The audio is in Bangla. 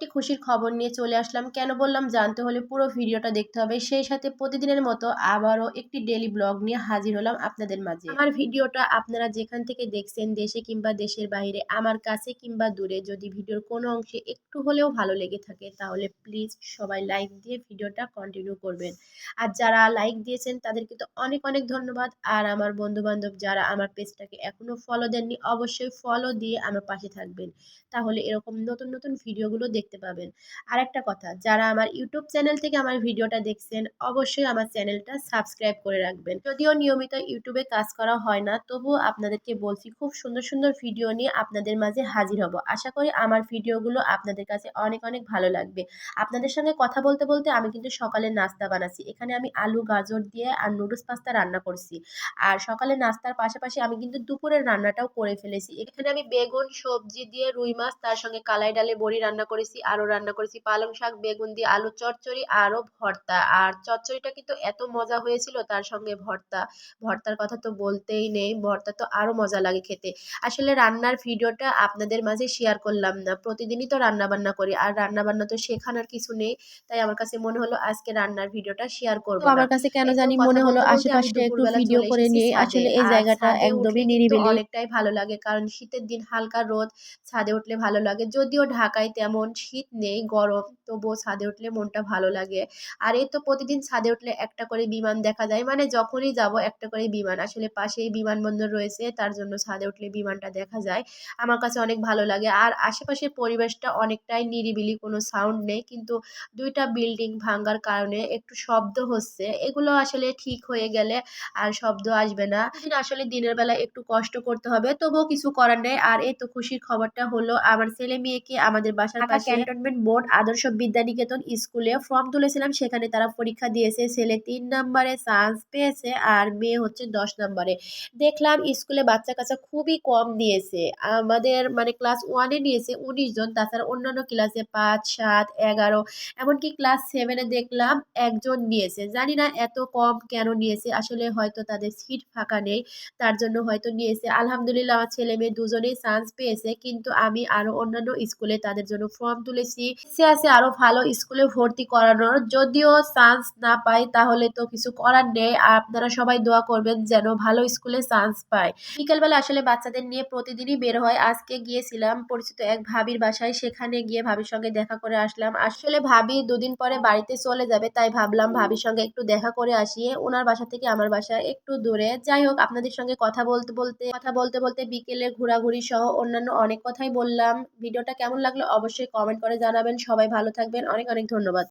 একটি খুশির খবর নিয়ে চলে আসলাম। কেন বললাম? জানতে হলে পুরো ভিডিওটা দেখতে হবে। সেই সাথে প্রতিদিনের মতো আবারও একটি ডেলি ব্লগ নিয়ে হাজির হলাম আপনাদের মাঝে। আমার ভিডিওটা আপনারা যেখান থেকে দেখছেন, দেশে কিংবা দেশের বাইরে, আমার কাছে কিংবা দূরে, যদি ভিডিওর কোনো অংশে একটু হলেও ভালো লেগে থাকে, তাহলে প্লিজ সবাই লাইক দিয়ে ভিডিওটা কন্টিনিউ করবেন। আর যারা লাইক দিয়েছেন, তাদেরকে তো অনেক অনেক ধন্যবাদ। আর আমার বন্ধু বান্ধব যারা আমার পেজটাকে এখনও ফলো দেননি, অবশ্যই ফলো দিয়ে আমার পাশে থাকবেন। তাহলে এরকম নতুন নতুন ভিডিওগুলো দেখতে পাবেন। আর একটা কথা, যারা আমার ইউটিউব চ্যানেল থেকে আমার ভিডিওটা দেখছেন, অবশ্যই আমার চ্যানেলটা সাবস্ক্রাইব করে রাখবেন। যদিও নিয়মিত ইউটিউবে কাজ করা হয় না, তবুও আপনাদেরকে বলছি, খুব সুন্দর সুন্দর ভিডিও নিয়ে আপনাদের মাঝে হাজির হব। আশা করি আমার ভিডিওগুলো আপনাদের কাছে অনেক অনেক ভালো লাগবে। আপনাদের সঙ্গে কথা বলতে বলতে আমি কিন্তু সকালে নাস্তা বানাচ্ছি। এখানে আমি আলু, গাজর দিয়ে আর নুডলস পাস্তা রান্না করছি। আর সকালে নাস্তার পাশাপাশি আমি কিন্তু দুপুরের রান্নাটাও করে ফেলেছি। এখানে আমি বেগুন, সবজি দিয়ে রুই মাছ, তার সঙ্গে কালাই ডালে বড়ি রান্না করেছি। আরও রান্না করেছি। পালং শাক বেগুন দিয়ে আলু চচ্চড়ি আরও ভর্তা। আর চচ্চড়িটা কিন্তু এত মজা হয়েছিল তার সঙ্গে ভর্তা। ভর্তার কথা তো বলতেই নেই ভর্তা তো আরও মজা লাগে খেতে। আসলে রান্নার ভিডিওটা আপনাদের মাঝে শেয়ার করলাম না। প্রতিদিনই তো রান্না বান্না করি আর রান্না বান্না তো শেখানোর কিছু নেই তাই আমার কাছে মনে হলো আজকে রান্নার ভিডিওটা শেয়ার করব আমার কাছে কেন জানি মনে হলো আশেপাশে একটু ভিডিও করে নিয়ে আসলে এই জায়গাটা একদমই নিরিবিলি। অনেকটাই ভালো লাগে কারণ শীতের দিন হালকা রোদ ছাদে উঠলে ভালো লাগে। যদিও ঢাকায় তেমন শীত নেই গরম। তবুও ছাদে উঠলে মনটা ভালো লাগে। আর এই তো প্রতিদিন ছাদে উঠলে একটা করে বিমান দেখা যায়। মানে যখনই যাব একটা করে বিমান। আসলে পাশেই বিমানবন্দর রয়েছে তার জন্য ছাদে উঠলে বিমানটা দেখা যায়। আমার কাছে অনেক ভালো লাগে। আর আশেপাশের পরিবেশটা অনেকটাই নিরিবিলি কোনো সাউন্ড নেই। কিন্তু দুইটা বিল্ডিং ভাঙ্গার কারণে একটু শব্দ হচ্ছে। এগুলো আসলে ঠিক হয়ে গেলে আর শব্দ আসবে না। আসলে দিনের বেলা একটু কষ্ট করতে হবে। তবুও কিছু করার নেই। আর এই তো খুশির খবরটা হলো আমার ছেলে মেয়েকে আমাদের বাসার পাশে ক্যান্টনমেন্ট বোর্ড আদর্শ বিদ্যানিকেতন স্কুলে ফর্ম তুলেছিলাম। সেখানে তারা পরীক্ষা দিয়েছে, ছেলে তিন নম্বরে চান্স পেয়েছে আর মেয়ে হচ্ছে দশ নম্বরে। দেখলাম স্কুলে বাচ্চা কাচ্চা খুবই কম দিয়েছে। আমাদের মানে ক্লাস ওয়ানে নিয়েছে উনিশ জন, তাছাড়া অন্যান্য ক্লাসে পাঁচ, সাত, এগারো, এমনকি ক্লাস সেভেনে দেখলাম একজন নিয়েছে। জানি না এত কম কেন নিয়েছে, আসলে হয়তো তাদের সিট ফাঁকা নেই, তার জন্য হয়তো নিয়েছে। আলহামদুলিল্লাহ, আমার ছেলে মেয়ে দুজনেই চান্স পেয়েছে, কিন্তু আমি আরও অন্যান্য স্কুলে তাদের জন্য ফর্ম তুলেছি। সে আছে আরও ভালো স্কুলে ভর্তি করানোর। যদিও চান্স না পাই, তাহলে তো কিছু করার নেই। আর আপনারা সবাই দোয়া করবেন যেন ভালো স্কুলে চান্স পায়। বিকেলবেলা আসলে বাচ্চাদের নিয়ে প্রতিদিনই বের হয়। আজকে গিয়েছিলাম, পরিচিত এক ভাবির বাসায়। সেখানে গিয়ে ভাবির সঙ্গে দেখা করে আসলাম। আসলে ভাবি দুদিন পরে বাড়িতে চলে যাবে, তাই ভাবলাম ভাবির সঙ্গে একটু দেখা করে আসি। ওনার বাসা থেকে আমার বাসা একটু দূরে। যাই হোক, আপনাদের সঙ্গে কথা বলতে বলতে, কথা বলতে বলতে বিকেলে ঘোরাঘুরি সহ অন্যান্য অনেক কথাই বললাম। ভিডিওটা কেমন লাগল অবশ্যই কমেন্ট করে জানাবেন। সবাই ভালো থাকবেন। অনেক অনেক ধন্যবাদ।